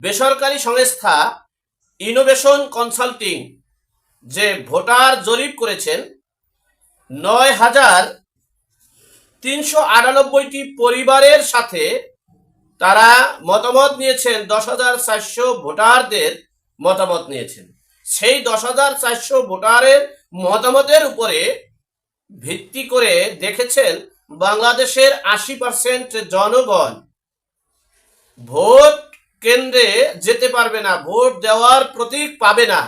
বেসরকারি সংস্থা innovation consulting যে ভোটার জরিপ করেছেন, নয় হাজার তিনশো আটানব্বইটি পরিবারের সাথে তারা মতামত নিয়েছেন, দশ হাজার চারশো ভোটারদের মতামত নিয়েছেন। সেই দশ হাজার চারশো ভোটারের মতামতের উপরে ভিত্তি করে দেখেছেন বাংলাদেশের আশি পার্সেন্ট জনগণ। ভোট কেন্দ্রে যেতে পারবে না, ভোট দেওয়ার প্রতীক পাবে না।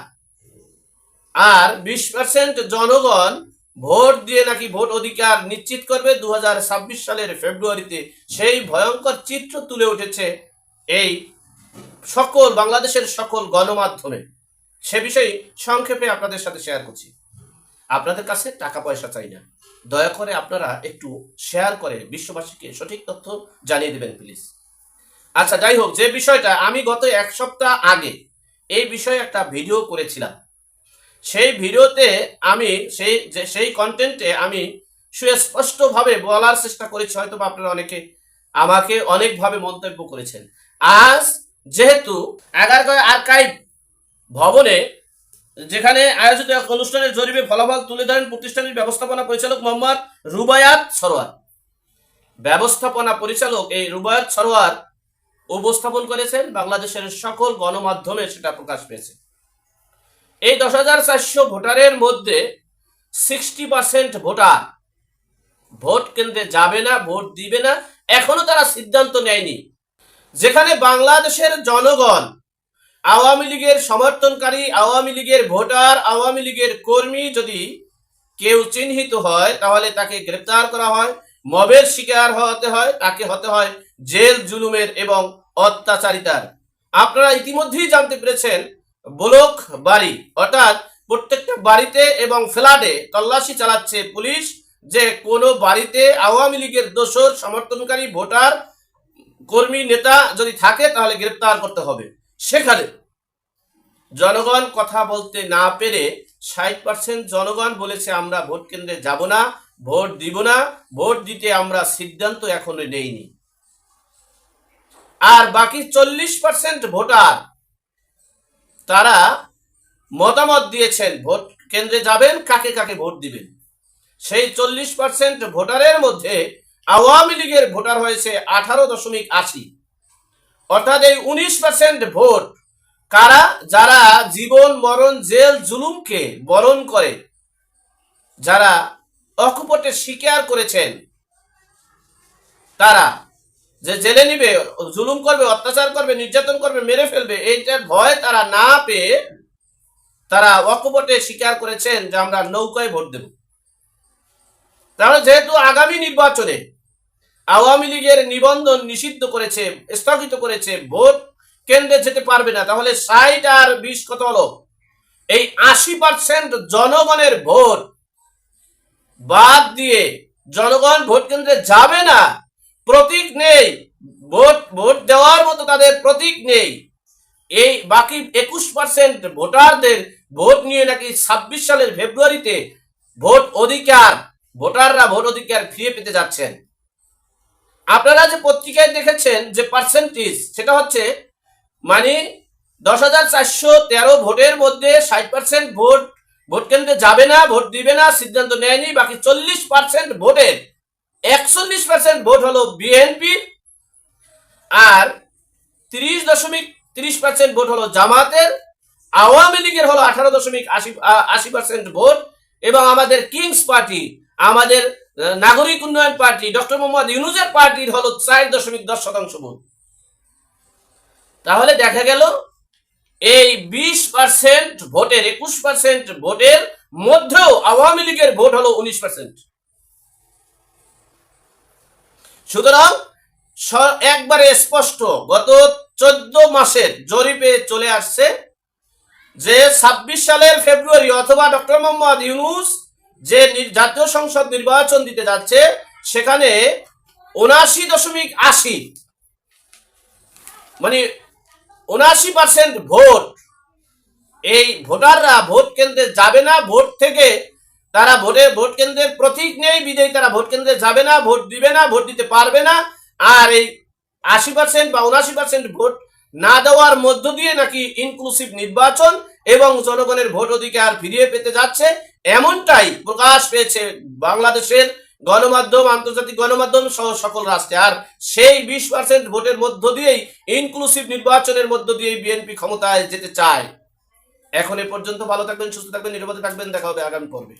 আর বিশ পার্সেন্ট জনগণ ভোট দিয়ে নাকি ভোট অধিকার নিশ্চিত করবে দু সালের ফেব্রুয়ারিতে। সেই ভয়ঙ্কর চিত্র তুলে উঠেছে এই সকল, বাংলাদেশের সকল গণমাধ্যমে। সে বিষয়ে সংক্ষেপে আপনাদের সাথে শেয়ার করছি। আপনাদের কাছে টাকা পয়সা চাই না। দয়া করে আপনারা একটু শেয়ার করে বিশ্ববাসীকে সঠিক তথ্য জানিয়ে দেবেন প্লিজ আচ্ছা যাই হোক, যে বিষয়টা আমি গত এক সপ্তাহ আগে এই বিষয়ে একটা ভিডিও করেছিলাম। সেই ভিডিওতে আমি সেই সেই কন্টেন্টে আমি সুস্পষ্টভাবে বলার চেষ্টা করেছি হয়তো আপনারা অনেকে আমাকে অনেকভাবে মন্তব্য করেছেন। আজ যেহেতু এগারগাঁও আর্কাইভ ভবনে যেখানে আয়োজিত এক অনুষ্ঠানের জরিপে ফলাফল তুলে ধরেন প্রতিষ্ঠানের ব্যবস্থাপনা পরিচালক মোহাম্মদ রুবায়াত সরোয়ার। ব্যবস্থাপনা পরিচালক এই রুবায়াত সরোয়ার উপস্থাপন করেছেন বাংলাদেশের সকল গণমাধ্যমে সেটা প্রকাশ পেয়েছে। এই দশ হাজার চারশো ভোটারের মধ্যে সিক্সটি পার্সেন্ট ভোটার ভোট কেন্দ্রে যাবে না, ভোট দিবে না, এখনও তারা সিদ্ধান্ত নেয়নি। যেখানে বাংলাদেশের জনগণ আওয়ামী লীগের সমর্থনকারী, আওয়ামী লীগের ভোটার, আওয়ামী লীগের কর্মী যদি কেউ চিহ্নিত হয়, তাহলে তাকে গ্রেপ্তার করা হয়। মবের শিকার হতে হয়, তাকে হতে হয় জেল, জুলুমের এবং অত্যাচারিতার। আপনারা ইতিমধ্যেই জানতে পেরেছেন, ব্লক বাড়ি, অর্থাৎ প্রত্যেকটা বাড়িতে এবং ফ্ল্যাটে তল্লাশি চালাচ্ছে পুলিশ, যে কোনো বাড়িতে আওয়ামী লীগের দোসর সমর্থনকারী, ভোটার, কর্মী, নেতা যদি থাকে, তাহলে গ্রেপ্তার করতে হবে। সেখানে জনগণ কথা বলতে না পেরে ষাট পার্সেন্ট জনগণ বলেছে, আমরা ভোট কেন্দ্রে যাব না। ভোট দিব না, ভোট দিতে আমরা সিদ্ধান্ত এখনও নেইনি। আর বাকি চল্লিশ পার্সেন্ট ভোটার, তারা মতামত দিয়েছেন, ভোট কেন্দ্রে যাবেন, কাকে কাকে ভোট দিবেন। সেই চল্লিশ পার্সেন্ট ভোটারের মধ্যে আওয়ামী লীগের ভোটার হয়েছে আঠারো দশমিক আশি। অর্থাৎ এই উনিশ পার্সেন্ট ভোট কারা, যারা জীবন, মরণ, জেল, জুলুমকে বরণ করে, যারা অকুপটে স্বীকার করেছেন। তারা যে জেলে নিবে, জুলুম করবে, অত্যাচার করবে, নির্যাতন করবে, মেরে ফেলবে, এইটার ভয় তারা না পেয়ে তারা অকপটে স্বীকার করেছেন যে আমরা নৌকায় ভোট দেব। তাহলে যেহেতু আগামী নির্বাচনে আওয়ামী লীগের নিবন্ধন নিষিদ্ধ করেছে, স্থগিত করেছে, ভোট কেন্দ্রে যেতে পারবে না, তাহলে ষাট আর বিশ কত হলো? এই আশি পার্সেন্ট জনগণের ভোট বাদ দিয়ে জনগণ ভোট কেন্দ্রে যাবে না। প্রতীক নেই। ভোট ভোট দেওয়ার মতো তাদের প্রতীক নেই। এই বাকি একুশ পার্সেন্ট ভোটারদের ভোট নিয়ে নাকি ছাব্বিশ সালের ফেব্রুয়ারিতে ভোট অধিকার, ভোটাররা ভোট অধিকার ফিরে পেতে যাচ্ছেন। আপনারা যে পত্রিকায় দেখেছেন যে পার্সেন্টেজ সেটা হচ্ছে মানে দশ হাজার চারশো তেরো ভোটের মধ্যে ষাট পার্সেন্ট ভোট ভোট কেন্দ্রে যাবে না, ভোট দিবে না, সিদ্ধান্ত নেয়নি, বাকি চল্লিশ পার্সেন্ট ভোটের। একচল্লিশ পার্সেন্ট ভোট হলো বিএনপি আর তিরিশ দশমিক তিরিশ পার্সেন্ট ভোট হলো জামাতের। আওয়ামী লীগের হলো আঠারো দশমিক আশি আশি পার্সেন্ট ভোট এবং আমাদের কিংস পার্টি, আমাদের নাগরিক উন্নয়ন পার্টি, ডক্টর মোহাম্মদ ইউনুজের পার্টির হলো চার দশমিক দশ শতাংশ ভোট। তাহলে দেখা গেল এই বিশ পার্সেন্ট ভোটের, একুশ পার্সেন্ট ভোটের মধ্যেও আওয়ামী লীগের ভোট হলো উনিশ পার্সেন্ট সুতরাং একবারে স্পষ্ট, গত চোদ্দ মাসের জরিপে চলে আসছে যে ছাব্বিশ সালের ফেব্রুয়ারি অথবা ডক্টর মোহাম্মদ ইউনুস যে জাতীয় সংসদ নির্বাচন দিতে যাচ্ছে, সেখানে উনাশি দশমিক আশি মানে উনাশি পার্সেন্ট ভোট। এই ভোটাররা ভোট কেন্দ্রে যাবে না, ভোট থেকে তারা ভোটে, ভোট কেন্দ্রের প্রতীক নেই বিজয়ী তারা ভোট কেন্দ্রে যাবে না, ভোট দিবে না, ভোট দিতে পারবে না। আর এই আশি পার্সেন্ট বা উনাশি পার্সেন্ট ভোট না দেওয়ার মধ্য দিয়ে নাকি ইনক্লুসিভ নির্বাচন এবং জনগণের ভোট অধিকার ফিরিয়ে পেতে যাচ্ছে, এমনটাই প্রকাশ পেয়েছে বাংলাদেশের গণমাধ্যম, আন্তর্জাতিক গণমাধ্যম সহ সকল রাষ্ট্রে। আর সেই বিশ পার্সেন্ট ভোটের মধ্য দিয়েই ইনক্লুসিভ নির্বাচনের মধ্য দিয়েই বিএনপি ক্ষমতায় যেতে চায়। এখন এ পর্যন্ত ভালো থাকবেন, সুস্থ থাকবেন, নিরাপদে থাকবেন, দেখা হবে আগামী পর্বে।